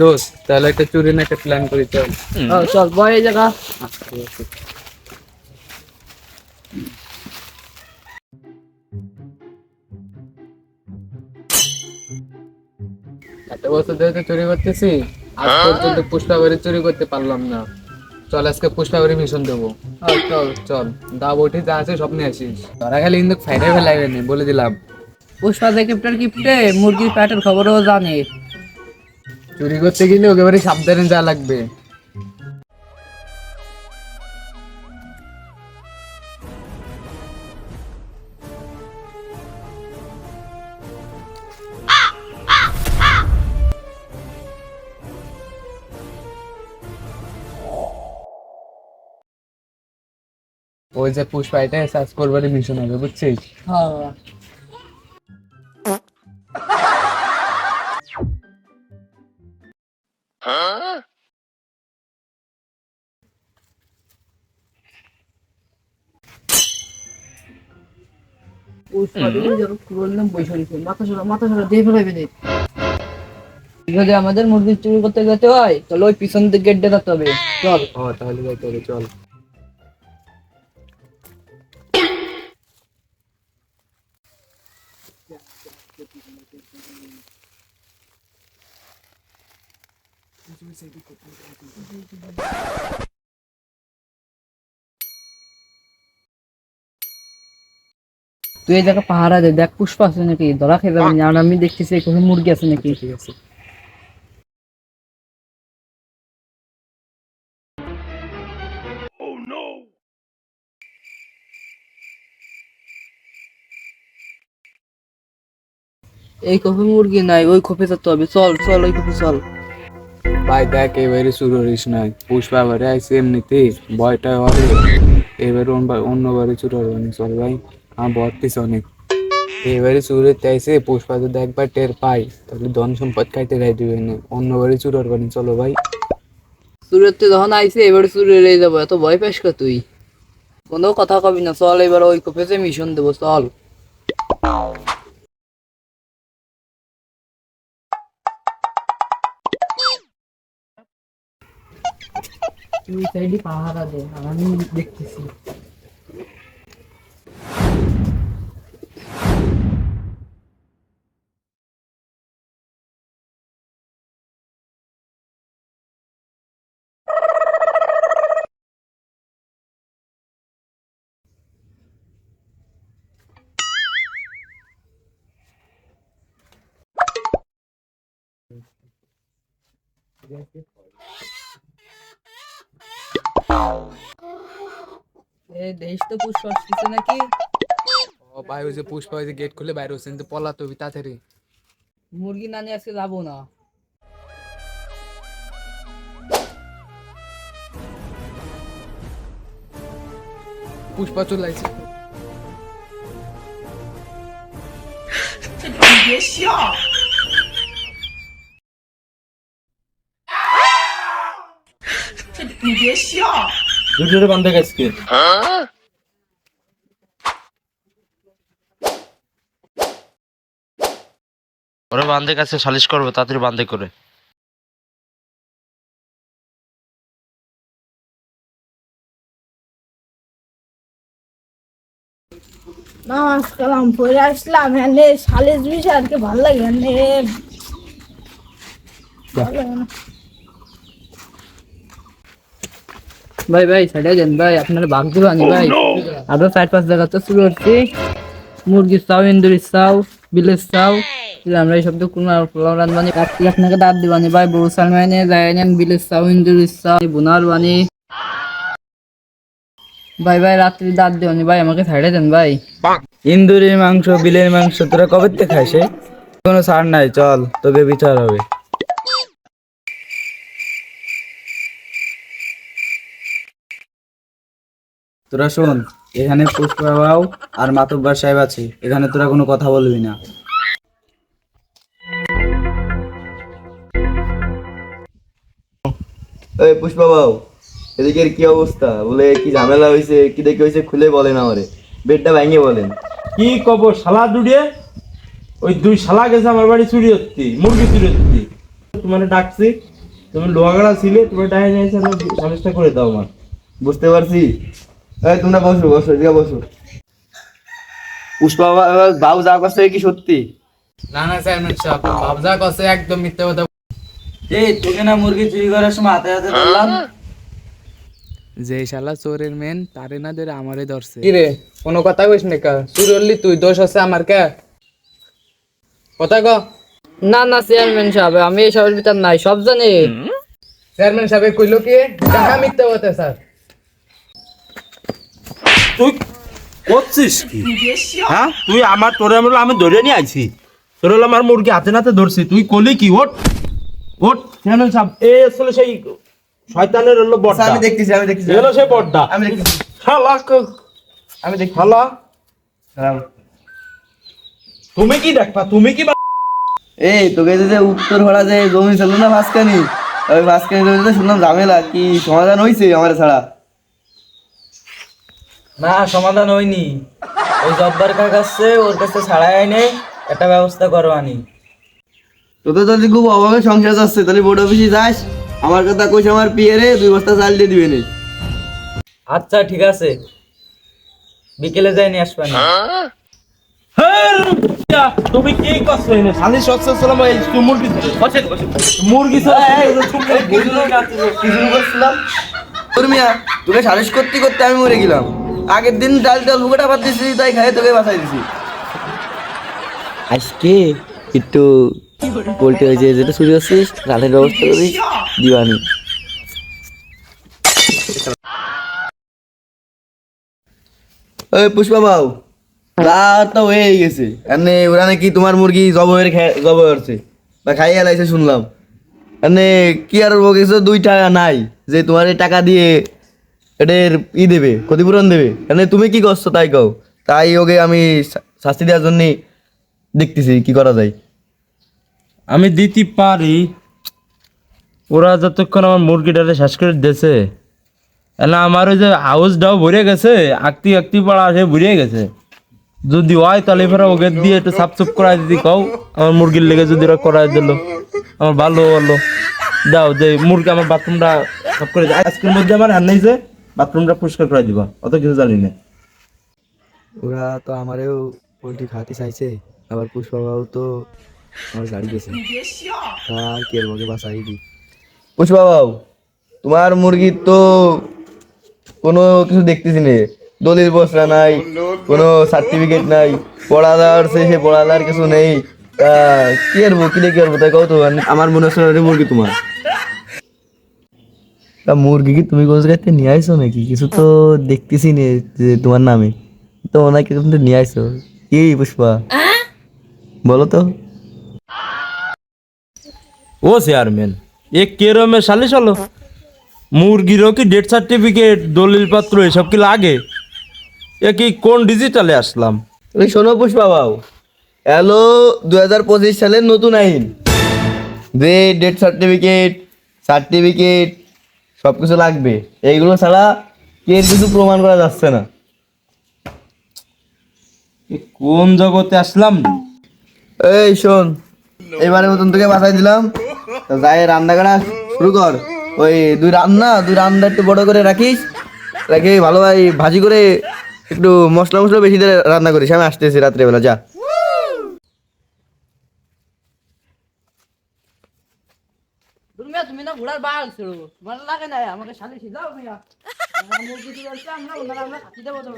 দোস্ত তাহলে একটা চুরি না একটা প্ল্যান করি চল চল বয় এই জায়গা। এত বছর ধরে তো চুরি করতেছি আজ পর্যন্ত পুষ্পাবাড়ি চুরি করতে পারলাম না। চল আজকে পুষ্পাবাড়ি মিশন দেবো। চল চল। দা বটি যা আছে সব নিয়ে আসিস। তোরা খালি কিন্তু ফাইনাল ফেলাইবে বলে দিলাম। পুষ্পা যে কিপ্টার কিপ্টে মুরগির প্যাটের খবরও জানে চুরি করতে গেলে ওকে বাড়ি সাবধানে যা লাগবে। ওই যে পুষ্পা এটা সার্চ করবারই মিশন হবে, বুঝছিস? হ্যাঁ। যদি আমাদের মুরগি চুরি করতে যেতে হয় তাহলে ওই পিছন দিকে গেট যেতে হবে। চল। ও তাহলে যাইতে হবে চল। তুই এই জায়গা পাহারা দে দেখ পুষ্পা আছে নাকি? ধরা খেয়ে যাবেন আর আমি দেখতেছি কোনো মুরগি আছে নাকি। ঠিক আছে। এই কপি মুরগি নাই ওই কপি যেতে হবে। চল চল ওই কপি চল। ভাই দেখ এবারে শুরু করিস নাই। পুষ্পা বারে আইসি এমনিতে ভয়টা হবে। এবারে অন্য- অন্যবারে শুরু হবে না। চল ভাই, আমার বত্রিশ অনেক। এবারে শুরু আইসে পুষ্পা যদি একবার টের পাই তাহলে ধন সম্পদ খাইতে খাই দিবে না। অন্যবারে শুরু করবে না। চলো ভাই। সুরতে যখন আইছে এবারে চুরি রেয়ে যাব। এত ভয় পাস কা তুই? কোনো কথা কবি না। চল এবার ওই কপেতে মিশন দেবো। চল। তুই সাইডে পাহারা দে আর আমি দেখতেছি এ দেশ তো পুষ্প আসতেছে নাকি? ও ভাই ওই যে পুষ্পা ওই যে গেট খুলে বাইরে হচ্ছে কিন্তু পলা তো তাড়াতাড়ি। মুরগি না নিয়ে আজকে যাব না। পুষ্পা চলে আইছে দুটোরে বান্ধে গেছে ওরা বান্ধে কাছে সালিশ করবে তাড়াতাড়ি বান্ধে করে। নামাজ কালাম পড়ে আসলাম এনে সালের বিষয় আর কি ভালো লাগে ভালো লাগে না। ভাই ভাই সাইডে দেন ভাই আপনার বাঘ দিবানি ভাই। আরও চার পাঁচ জায়গা তো শুরু করছি মুরগির চাও ইন্দুরির চাও বিলের চাও। আমরা এই সব তো কোনো কাটতে আপনাকে দাঁত দিবানি ভাই বউ সালমাইনে যায় নেন বিলের চাও ইন্দুরির চাও বুনার বানি ভাই ভাই রাত্রি দাঁত দিবানি ভাই আমাকে সাইডে দেন ভাই। ইন্দুরের মাংস বিলের মাংস তোরা কবে থেকে খাইছে? কোনো ছাড় নাই চল তোকে বিচার হবে। তোরা শোন এখানে পুষ্পাবাউ আর মাতব্বার সাহেব আছে এখানে তোরা কোনো কথা বলবি না। ওই পুষ্পা বাবু এদিকের কি অবস্থা? বলে কি ঝামেলা হয়েছে কি দেখে হয়েছে খুলে বলেন আমারে। বেডটা ভেঙে বলেন। কি কব শালা দুড়িয়ে? ওই দুই শালা গেছে আমার বাড়ি চুরি হচ্ছি মুরগি চুরি হচ্ছি। তোমার ডাকছি তুমি লোহাগড়া ছিলে তোমার ডাই নিয়েছে করে দাও আমার। বুঝতে পারছি? এই তোমরা বসো বসো এদিকে বসো। পুষ্পা বাবু যা করছে কি সত্যি? না না চেয়ারম্যান সাহেব বাবজা কছে একদম মিথ্যা কথা এই তোকে না মুরগি চুরি করার সময় হাতে হাতে ধরলাম? যে শালা চোরের মেন তারে না ধরে আমারে ধরছে। কি রে কোনো কথা কইস না কা? চুর হলি তুই দোষ আছে আমার কে? কথা ক। না না চেয়ারম্যান সাহেব আমি এসবের ভিতর নাই সব জানি চেয়ারম্যান সাহেব কইলো কি? দেখা মিথ্যা কথা স্যার। তুই করছিস কি? হ্যাঁ? তুই আমার তোরে আমরা আমি ধরে নিয়ে আইছি। তোর হলো আমার মুরগি হাতে নাতে ধরছি। তুই কলি কি? ওট ওট সাহেব এ আসলে সেই শয়তানের হলো বড়টা আমি দেখতেছি আমি দেখতেছি। হলো সেই বড়টা আমি দেখতেছি। শালা। আমি শালা। হ্যাঁ। তুমি কি দেখবা? তুমি কি এই তোকে যে উত্তর ভাড়া যে জমি ছিল না ভাসকানি ওই ভাসকানি জমিতে শুনলাম ঝামেলা কি সমাধান হয়েছে আমার ছাড়া? না সমাধান হয়নি। ওই জব্বার কার কাছে ওর কাছে ছাড়াই আইনে একটা ব্যবস্থা করো আনি। তোদের যদি খুব অভাবে সংসার যাচ্ছে তাহলে বোর্ড অফিসে যাস। আমার কথা কইস আমার পিয়ারে দুই বস্তা চাল দিয়ে দিবে নে। আচ্ছা ঠিক আছে। বিকেলে যাই নিয়ে আসবেন হ্যাঁ, তুমি কি করছ এনে? ছিলাম এই মুরগি সালিশ করতে করতে আমি মরে গেলাম। আগের দিন ডাল ডাল বুকাটা বাদ দিছি তাই খাই তোকে বাঁচাই দিছি। আজকে একটু পোল্ট্রি হয়েছে যেটা চুরি করছিস রাতের ব্যবস্থা করিস দিবানি ওই পুষ্পা বাবু রাত তো হয়ে গেছে। এনে ওরা নাকি তোমার মুরগি জব হয়ে জব হচ্ছে বা খাইয়ে লাইছে শুনলাম। এনে কি আর বলব কিছু দুই টাকা নাই যে তোমার টাকা দিয়ে এটার ই দেবে, ক্ষতিপূরণ দেবে। এনে তুমি কি করছ তাই কও। তাই ওকে আমি শাস্তি দেওয়ার জন্য দেখতেছি কি করা যায়। আমি দিতে পারি। ওরা যতক্ষণ আমার মুরগিটারে শেষ করে দিয়েছে এলা আমার ওই যে হাউসটাও ভরে গেছে, আঁকতি আঁকতি পাড়া সে ভরে গেছে। যদি হয় তাহলে এবার ওকে দিয়ে একটু সাফ সুফ করাই দিদি কও, আমার মুরগির লেগে যদি ওরা করাই দিল। আমার ভালো হলো। দাও যে মুরগি আমার বাথরুমটা সব করে। আজকের মধ্যে আমার রান্নাই যে বাথরুমটা পরিষ্কার করে দিবা, অত কিছু জানি না। ওরা তো আমারেও পোলট্রি খাওয়াতে চাইছে, আবার পুষ্পাবাবু তো আমার গাড়ি গেছে। আর কি ওকে বাসাই দি পুষ্পাবাবু, তোমার মুরগির তো কোনো কিছু দেখতেছি নে, দলিল বসরা নাই, কোনো সার্টিফিকেট নাই পড়াদার সে সে পড়াদার কিছু নেই। তা কি আর কি কি আর তাই কও তো, আমার মনে হচ্ছে মুরগি তোমার। তা মুরগি কি তুমি কোন জায়গাতে নিয়ে আইছো নাকি? কিছু তো দেখতেছি নে যে তোমার নামে। তো ওনাকে কিন্তু নিয়ে আইছো? কি পুষ্পা? বলো তো। ও চেয়ারম্যান এ কেরমে সালিশ হলো? মুরগিরও কি ডেথ সার্টিফিকেট দলিল পত্র এসব কি লাগে? এ কি কোন ডিজিটালে আসলাম? তুমি শোনো পুষ্পা বাবু এলো দু হাজার পঁচিশ সালের নতুন আইন। যে ডেথ সার্টিফিকেট সার্টিফিকেট সব কিছু লাগবে। এইগুলো ছাড়া কে কিছু প্রমাণ করা যাচ্ছে না। কোন জগতে আসলাম? এই শোন এবারে মতন তোকে বাসাই দিলাম। যাই রান্না করা শুরু কর। ওই দুই রান্না দুই রান্না একটু বড় করে রাখিস। রাখি ভালো ভাই ভাজি করে একটু মশলা মশলা বেশি দিয়ে রান্না করিস। আমি আসতেছি রাত্রেবেলা যা। তুমি তুমি না ঘোড়ার বাল ছিল। ভালো লাগে না, আমাকে শালি ছিলাও মিয়া। আমরা আমরা খাতি দেবো তো